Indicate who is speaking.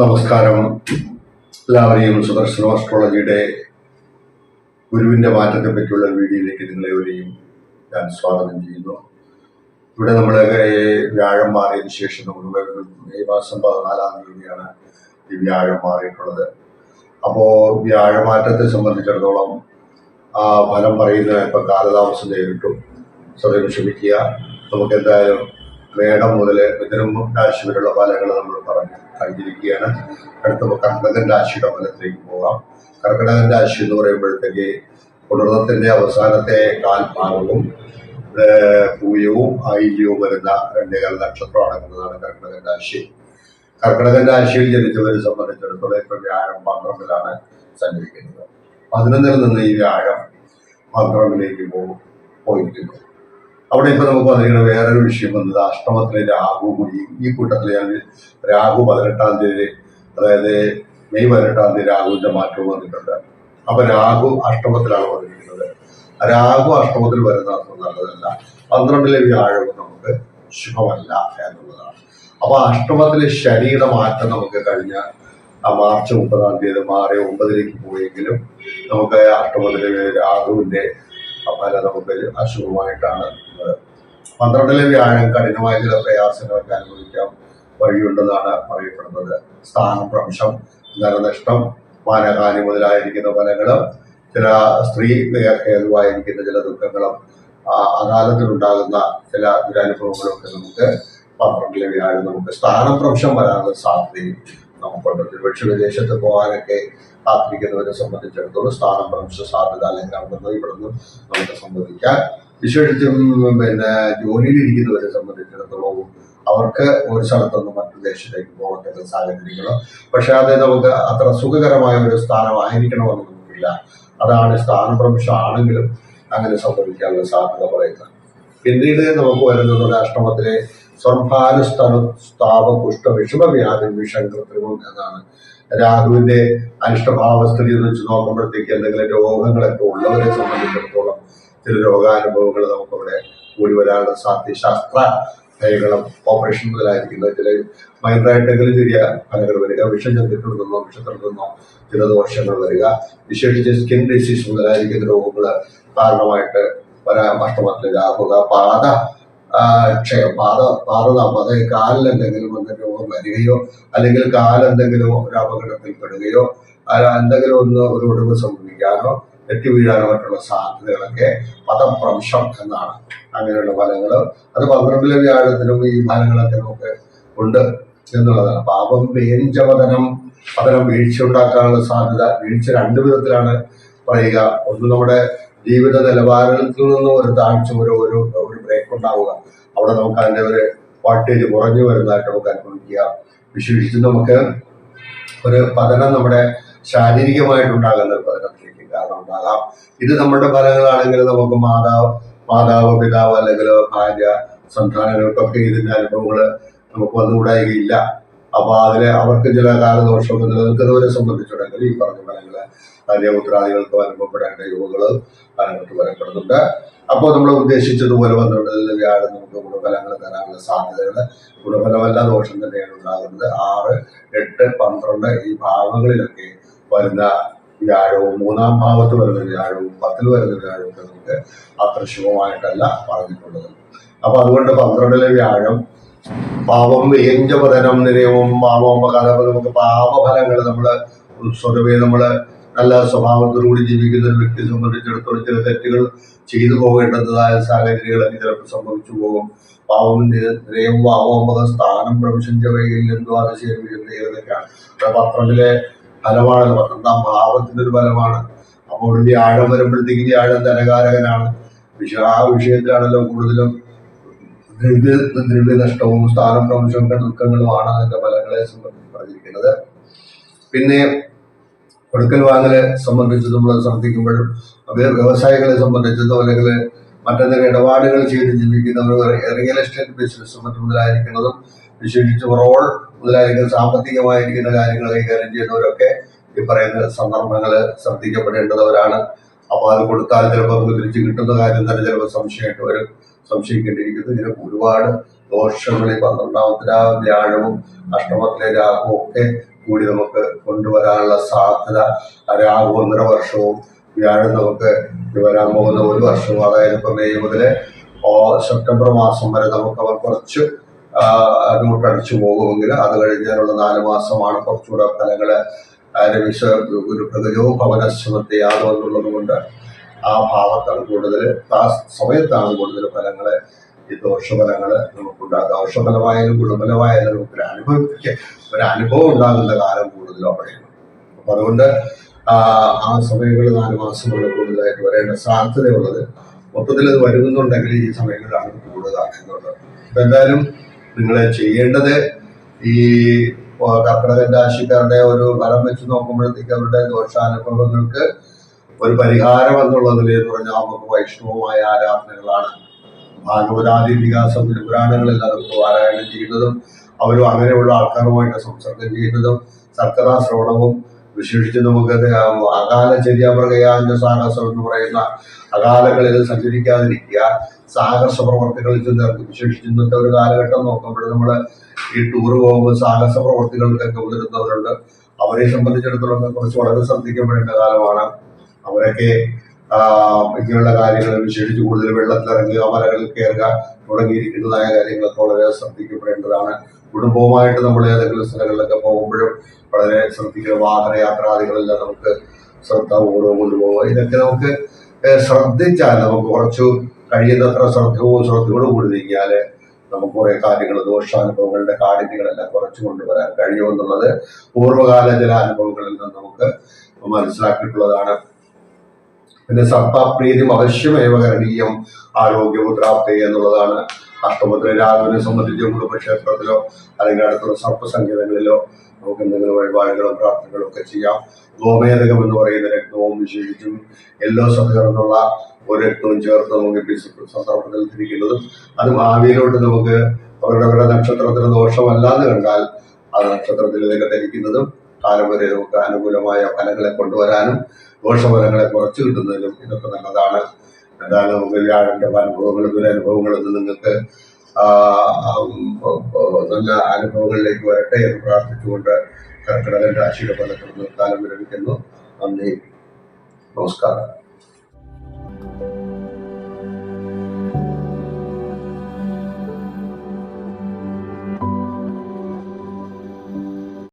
Speaker 1: നമസ്കാരം. എല്ലാവരെയും സുദർശനം ആസ്ട്രോളജിയുടെ ഗുരുവിന്റെ മാറ്റത്തെ പറ്റിയുള്ള വീഡിയോയിലേക്ക് നിങ്ങളെവരെയും ഞാൻ സ്വാഗതം ചെയ്യുന്നു. ഇവിടെ നമ്മൾ വ്യാഴം മാറിയതിനു ശേഷം നമ്മൾ മെയ് മാസം പതിനാലാം തീയതിയാണ് ഈ വ്യാഴം മാറിയിട്ടുള്ളത്. അപ്പോ വ്യാഴമാറ്റത്തെ സംബന്ധിച്ചിടത്തോളം ആ ഫലം പറയുന്ന ഇപ്പൊ കാലതാമസം നേരിട്ടു. സ്വയം ക്ഷമിക്കുക. നമുക്ക് എന്തായാലും മേടം മുതൽ മിഥുനം രാശി വരെയുള്ള ഫലങ്ങൾ നമ്മൾ പറഞ്ഞു കഴിഞ്ഞിരിക്കുകയാണ്. അടുത്ത കർക്കടകൻ രാശിയുടെ ഫലത്തിലേക്ക് പോകാം. കർക്കടകൻ രാശി എന്ന് പറയുമ്പോഴത്തേക്ക് പുണർന്നത്തിന്റെ അവസാനത്തെ കാൽഭാഗവും പൂയവും ആയില്യവും വരുന്ന രണ്ടേകാൽ നക്ഷത്രം അടങ്ങുന്നതാണ് കർക്കടകൻ രാശി. കർക്കടകൻ രാശിയിൽ ജനിച്ചവരെ സംബന്ധിച്ചിടത്തോളം ഇപ്പൊ വ്യാഴം പന്ത്രണ്ടിലാണ് സഞ്ചരിക്കുന്നത്. പതിനൊന്നിൽ നിന്ന് ഈ വ്യാഴം പന്ത്രണ്ടിലേക്ക് പോകും പോയിരിക്കുന്നു. അവിടെ ഇപ്പൊ നമുക്ക് വന്നിരിക്കുന്ന വേറൊരു വിഷയം വന്നത് അഷ്ടമത്തിലെ രാഹു കൂടി. ഈ കൂട്ടത്തിലെ രാഹു പതിനെട്ടാം തീയതി അതായത് മെയ് പതിനെട്ടാം തീയതി രാഹുവിന്റെ മാറ്റവും വന്നിട്ടുണ്ട്. അപ്പൊ രാഹു അഷ്ടമത്തിലാണ് വന്നിരിക്കുന്നത്. രാഹു അഷ്ടമത്തിൽ വരുന്ന അത്ര നല്ലതല്ല. പന്ത്രണ്ടിലെ വ്യാഴവും നമുക്ക് ശുഭമല്ല എന്നുള്ളതാണ്. അപ്പൊ അഷ്ടമത്തിലെ ശനിയുടെ മാറ്റം നമുക്ക് കഴിഞ്ഞ ആ മാർച്ച് മുപ്പതാം തീയതി മാറി ഒമ്പതിലേക്ക് പോയെങ്കിലും നമുക്ക് അഷ്ടമത്തിലെ രാഹുവിന്റെ ഫലം നമുക്ക് അശുഭമായിട്ടാണ് ഉള്ളത് പന്ത്രണ്ടിലെ വ്യാഴം കഠിനമായ ചില പ്രയാസങ്ങളൊക്കെ അനുഭവിക്കാൻ വഴിയുണ്ടെന്നാണ് പറയപ്പെടുന്നത്. സ്ഥാനഭ്രംശം ധനനഷ്ടം മാനഹാനി മുതലായിരിക്കുന്ന ഫലങ്ങളും ചില സ്ത്രീ ഹേതുവായിരിക്കുന്ന ചില ദുഃഖങ്ങളും അകാലത്തിലുണ്ടാകുന്ന ചില ദുരനുഭവങ്ങളും ഒക്കെ നമുക്ക് പന്ത്രണ്ടിലെ വ്യാഴം നമുക്ക് സ്ഥാനഭ്രംശം വരാനുള്ള സാധ്യതയും നമുക്കുണ്ട്. ഒരുപക്ഷെ വിദേശത്ത് പോകാനൊക്കെ കാത്തിരിക്കുന്നവരെ സംബന്ധിച്ചിടത്തോളം സ്ഥാനഭ്രംശ സാധ്യത അല്ലെങ്കിൽ അവിടെ നമുക്ക് സംഭവിക്കാം വിശേഷിച്ചും പിന്നെ ജോലിയിലിരിക്കുന്നവരെ സംബന്ധിച്ചിടത്തോളം അവർക്ക് ഒരു സ്ഥലത്തുനിന്ന് മറ്റു ദേശത്തേക്ക് പോകത്തക്ക സാഹചര്യങ്ങളോ പക്ഷെ അത് നമുക്ക് അത്ര സുഖകരമായ ഒരു സ്ഥാനമായിരിക്കണമെന്ന് നമുക്കില്ല. അതാണ് സ്ഥാനഭ്രംശം ആണെങ്കിലും അങ്ങനെ സംഭവിക്കാനുള്ള സാധ്യത പറയുന്നത്. പിന്നീട് നമുക്ക് വരുന്നത് രാഷ്ട്രമത്തിലെ സ്വർഭാനുസ്ഥാന സ്ഥാപ കുഷ്ഠ വിഷമവ്യാധി വിഷങ്കൃത്രിമം എന്നാണ്. രാഹുവിന്റെ അനിഷ്ടഭാവസ്ഥിതി എന്ന് വെച്ച് നോക്കുമ്പോഴത്തേക്ക് എന്തെങ്കിലും രോഗങ്ങളൊക്കെ ഉള്ളവരെ സംബന്ധിച്ചിടത്തോളം ചില രോഗാനുഭവങ്ങൾ നമുക്കവിടെ കൂടി വരാനുള്ള സാധ്യത ശാസ്ത്ര കൈകളും ഓപ്പറേഷൻ മുതലായിരിക്കുന്ന ചില മൈൻഡായിട്ടെങ്കിലും ചെറിയ ഫലങ്ങൾ വരിക വിഷം നിന്നോ വിഷത്തിൽ ചില ദോഷങ്ങൾ വരിക. വിശേഷിച്ച് സ്കിൻ ഡിസീസ് മുതലായിരിക്കുന്ന രോഗങ്ങൾ കാരണമായിട്ട് വരാൻ അഷ്ടമത്തിൽ രാഹുക പാത ക്ഷയം പാത പാത അതായത് കാലിൽ എന്തെങ്കിലും വന്ന രോഗം വരികയോ അല്ലെങ്കിൽ കാലെന്തെങ്കിലും ഒരു അപകടത്തിൽ പെടുകയോ എന്തെങ്കിലും ഒന്ന് ഒരു ഒടിവ് സംഭവിക്കാനോ തെറ്റി വീഴാനോ മറ്റുള്ള സാധ്യതകളൊക്കെ പദഭ്രംശം എന്നാണ് അങ്ങനെയുള്ള ഫലങ്ങൾ അത് പന്ത്രണ്ടിലെ വ്യാഴത്തിനും ഈ ഫലങ്ങളൊക്കെ നമുക്ക് ഉണ്ട് എന്നുള്ളതാണ്. പാപം വേഞ്ചപതനം പതനം വീഴ്ച ഉണ്ടാക്കാനുള്ള സാധ്യത വീഴ്ച രണ്ട് വിധത്തിലാണ് പറയുക. ഒന്ന് നമ്മുടെ ജീവിത നിലവാരത്തിൽ നിന്നും ഒരു താഴ്ച ഒരു ഒരു ഒരു ബ്രേക്ക് ഉണ്ടാവുക. അവിടെ നമുക്ക് അതിന്റെ ഒരു വാട്ടേജ് കുറഞ്ഞു വരുന്നതായിട്ട് നമുക്ക് അനുഭവിക്കുക വിശേഷിച്ച് നമുക്ക് ഒരു പതനം നമ്മുടെ ശാരീരികമായിട്ടുണ്ടാകുന്ന ഒരു കാരണം ഉണ്ടാകാം ഇത് നമ്മുടെ ഫലങ്ങളാണെങ്കിൽ നമുക്ക് മാതാവ് മാതാവ് പിതാവ് അല്ലെങ്കിൽ ഭാര്യ സന്താനങ്ങൾക്കൊക്കെ ഇതിന്റെ അനുഭവങ്ങൾ നമുക്ക് വന്നുകൂടായികയില്ല. അപ്പൊ അതിലെ അവർക്ക് ചില കാലദോഷമൊക്കെ നിലനിൽക്കുന്നവരെ സംബന്ധിച്ചിടങ്ങളിൽ ഈ പറഞ്ഞ ഫലങ്ങൾ ഭാര്യപുത്രാദികൾക്ക് അനുഭവപ്പെടേണ്ട യോഗങ്ങൾ അതിനകത്ത് വരപ്പെടുന്നുണ്ട്. അപ്പോൾ നമ്മൾ ഉദ്ദേശിച്ചതുപോലെ പന്ത്രണ്ടിൽ വ്യാഴം നമുക്ക് ഗുണഫലങ്ങൾ തരാനുള്ള സാധ്യതകൾ ഗുണഫലമല്ല ദോഷം തന്നെയാണ് ഉണ്ടാകുന്നത്. ആറ് എട്ട് പന്ത്രണ്ട് ഈ ഭാവങ്ങളിലൊക്കെ വരുന്ന വ്യാഴവും മൂന്നാം ഭാവത്ത് വരുന്ന വ്യാഴവും പത്തിൽ വരുന്ന വ്യാഴവും നമുക്ക് അത്ര ശുഭമായിട്ടല്ല പറഞ്ഞിട്ടുള്ളത്. അപ്പൊ അതുകൊണ്ട് പന്ത്രണ്ടിലെ വ്യാഴം പാവം വ്യഞ്ജപതനം നിരയവും പാവം കഥ നമുക്ക് പാവഫലങ്ങൾ നമ്മൾ സ്വതവേ നമ്മൾ നല്ല സ്വഭാവത്തോടുകൂടി ജീവിക്കുന്ന ഒരു വ്യക്തിയെ സംബന്ധിച്ചിടത്തോളം ചില തെറ്റുകൾ ചെയ്തു പോകേണ്ടതായ സാഹചര്യങ്ങളൊക്കെ ചിലപ്പോൾ സംഭവിച്ചു പോകും. പാവം നിരയവും പാവം സ്ഥാനം പ്രവശിച്ചവയിൽ എന്തോ ദ്വാദശി ഏതൊക്കെയാണ് പത്രത്തിലെ ഫലമാണ്. പറഞ്ഞാൽ ഭാവത്തിന്റെ ഒരു ഫലമാണ്. അപ്പോൾ ഈ ആഴം വരുമ്പോഴത്തേക്ക് ഈ ആഴം ധനകാരകനാണ്. വിഷ ആ വിഷയത്തിലാണല്ലോ കൂടുതലും ദ്രവ്യ ദ്രവ്യ നഷ്ടവും സ്ഥാനം സ്ഥാനഭ്രംശവും ദുഃഖങ്ങളുമാണ് അതിന്റെ ഫലങ്ങളെ സംബന്ധിച്ച് പറഞ്ഞിരിക്കുന്നത്. പിന്നെ കൊടുക്കൽ വാങ്ങലെ സംബന്ധിച്ച് നമ്മൾ ശ്രദ്ധിക്കുമ്പോഴും വ്യ- വ്യവസായികളെ സംബന്ധിച്ചതോ അല്ലെങ്കിൽ മറ്റെന്തെങ്കിലും ഇടപാടുകൾ ചെയ്ത് ജീവിക്കുന്നവർ റിയൽ എസ്റ്റേറ്റ് ബിസിനസ് മറ്റു മുതലായിരിക്കുന്നതും വിശേഷിച്ച് റോൾ മുതലായിരിക്കുന്ന സാമ്പത്തികമായിരിക്കുന്ന കാര്യങ്ങൾ കൈകാര്യം ചെയ്യുന്നവരൊക്കെ ഈ പറയുന്ന സന്ദർഭങ്ങൾ ശ്രദ്ധിക്കപ്പെടേണ്ടവരാണ്. അപ്പോൾ അത് കൊടുത്താൽ ചിലപ്പോൾ നമുക്ക് തിരിച്ചു കിട്ടുന്ന കാര്യം തന്നെ ചിലപ്പോൾ സംശയമായിട്ട് വരും. സംശയിക്കേണ്ടിയിരിക്കുന്നു. ഇതിന് ഒരുപാട് ദോഷങ്ങൾ ഈ പന്ത്രണ്ടാമത്തെ ആ വ്യാഴവും അഷ്ടമത്തിലെ രാഹുവും ഒക്കെ കൂടി നമുക്ക് കൊണ്ടുവരാനുള്ള സാധ്യത. രാഹു ഒന്നര വർഷവും വ്യാഴം നമുക്ക് വരാൻ പോകുന്ന ഒരു വർഷവും. അതായത് ഇപ്പൊ മെയ് മുതൽ സെപ്റ്റംബർ മാസം വരെ നമുക്ക് അവർ കുറച്ച് അങ്ങോട്ട് അടിച്ചു പോകുമെങ്കിൽ അത് കഴിഞ്ഞാലുള്ള നാല് മാസമാണ് കുറച്ചുകൂടെ ഫലങ്ങൾ രവിശ ഒരു പ്രകൃതിയോ ഭവനശ്രമത്തെ യാതൊന്നുള്ളത് കൊണ്ട് ആ ഭാവത്താണ് കൂടുതൽ ആ സമയത്താണ് കൂടുതൽ ഫലങ്ങൾ ഈ ദോഷഫലങ്ങൾ നമുക്കുണ്ടാകുക. ദോഷഫലമായാലും ഗുണഫലമായാലും നമുക്ക് അനുഭവിക്ക ഒരു അനുഭവം ഉണ്ടാകുന്ന കാലം കൂടുതലും അവിടെയാണ്. അപ്പൊ അതുകൊണ്ട് ആ സമയങ്ങളിൽ നാല് മാസങ്ങളിൽ കൂടുതലായിട്ട് വരേണ്ട സാധ്യതയുള്ളത് മൊത്തത്തിൽ അത് വരുന്നുണ്ടെങ്കിൽ ഈ സമയങ്ങളിലാണ് കൂടുതൽ എന്നുള്ളത് അപ്പൊ എന്തായാലും നിങ്ങൾ ചെയ്യേണ്ടത് ഈ കർക്കിടക രാശിക്കാരുടെ ഒരു ഫലം വെച്ച് നോക്കുമ്പോഴത്തേക്ക് അവരുടെ ദോഷാനുഭവങ്ങൾക്ക് ഒരു പരിഹാരം എന്നുള്ളതിൽ എന്ന് പറഞ്ഞാൽ നമുക്ക് വൈഷ്ണവമായ ആരാധനകളാണ്. ഭാഗവതാദി വികാസം പുരാണങ്ങളിൽ നമുക്ക് പാരായണം ചെയ്യുന്നതും അവരും അങ്ങനെയുള്ള ആൾക്കാരുമായിട്ട് സംസർഗം ചെയ്യുന്നതും സർക്കഥാ ശ്രവണവും വിശേഷിച്ച് നമുക്കത് അകാല ചര്യാപ്രകയാന്റെ സാഹസം എന്ന് പറയുന്ന അകാലങ്ങളിൽ സഞ്ചരിക്കാതിരിക്കുക സാഹസ പ്രവർത്തികളിൽ ചെന്ന് വിശേഷിച്ച് ഇന്നത്തെ ഒരു കാലഘട്ടം നോക്കുമ്പോൾ നമ്മൾ ഈ ടൂർ പോകുമ്പോൾ സാഹസ പ്രവർത്തികൾക്കൊക്കെ മുതിരുന്നവരുണ്ട് അവരെ സംബന്ധിച്ചിടത്തോളം കുറച്ച് വളരെ ശ്രദ്ധിക്കപ്പെടേണ്ട കാലമാണ്. അവരൊക്കെ ഇങ്ങനെയുള്ള കാര്യങ്ങൾ വിശേഷിച്ച് കൂടുതൽ വെള്ളത്തിലിറങ്ങുക മലകളിൽ കയറുക തുടങ്ങിയിരിക്കുന്നതായ കാര്യങ്ങളൊക്കെ വളരെ ശ്രദ്ധിക്കപ്പെടേണ്ടതാണ്. കുടുംബവുമായിട്ട് നമ്മൾ ഏതെങ്കിലും സ്ഥലങ്ങളിലൊക്കെ പോകുമ്പോഴും വളരെ ശ്രദ്ധിക്കുക വാഹനയാത്രാദികളെല്ലാം നമുക്ക് ശ്രദ്ധ പൂർവം കൊണ്ടുപോകുക ഇതൊക്കെ നമുക്ക് ശ്രദ്ധിച്ചാൽ നമുക്ക് കുറച്ചു കഴിയുന്നത്ര ശ്രദ്ധവും ശ്രദ്ധയോടും കൂടി നീങ്ങിയാൽ നമുക്ക് കുറെ കാര്യങ്ങൾ ദോഷാനുഭവങ്ങളുടെ കാഠിന്യങ്ങളെല്ലാം കുറച്ചു കൊണ്ടുവരാൻ കഴിയുമെന്നുള്ളത് പൂർവകാല ചില അനുഭവങ്ങളിൽ നിന്ന് നമുക്ക് മനസ്സിലാക്കിയിട്ടുള്ളതാണ്. പിന്നെ സർപ്പാപ്രീതി അവശ്യമേവ കരണീയം ആരോഗ്യമുദ്രാപ്തി എന്നുള്ളതാണ് അഷ്ടമുദ്ര രാഘവനെ സംബന്ധിച്ച് കുടുംബക്ഷേത്രത്തിലോ അല്ലെങ്കിൽ അടുത്തുള്ള സർപ്പസങ്കേതങ്ങളിലോ നമുക്ക് എന്തെങ്കിലും വഴിപാടുകളും പ്രാർത്ഥനകളും ഒക്കെ ചെയ്യാം. ഗോമേതകം എന്ന് പറയുന്ന രക്തവും വിശേഷിച്ചും എല്ലോ സഹകരണമുള്ള ഒരു രക്തവും ചേർത്ത് നമുക്ക് സന്ദർഭത്തിൽ തിരിക്കുന്നതും അത് ഭാവിയിലോട്ട് നമുക്ക് അവരുടെ അവരുടെ നക്ഷത്രത്തിന് ദോഷമല്ലാന്ന് കണ്ടാൽ ആ നക്ഷത്രത്തിലേക്ക് ധരിക്കുന്നതും കാലം വരെ നമുക്ക് അനുകൂലമായ ഫലങ്ങളെ കൊണ്ടുവരാനും ദോഷഫലങ്ങളെ കുറച്ച് കിട്ടുന്നതിനും ഇതൊക്കെ നല്ലതാണ്. എന്താണ് നമുക്ക് വ്യാഴന്റെ അനുഭവങ്ങളും ദുരനുഭവങ്ങളിൽ നിന്ന് നിങ്ങൾക്ക് നല്ല അനുഭവങ്ങളിലേക്ക് വരട്ടെ എന്ന് പ്രാർത്ഥിച്ചുകൊണ്ട് കർക്കിടകൻ രാശിയുടെ ഫലത്തിൽ നിർത്താനും വിരമിക്കുന്നു. നന്ദി. നമസ്കാരം.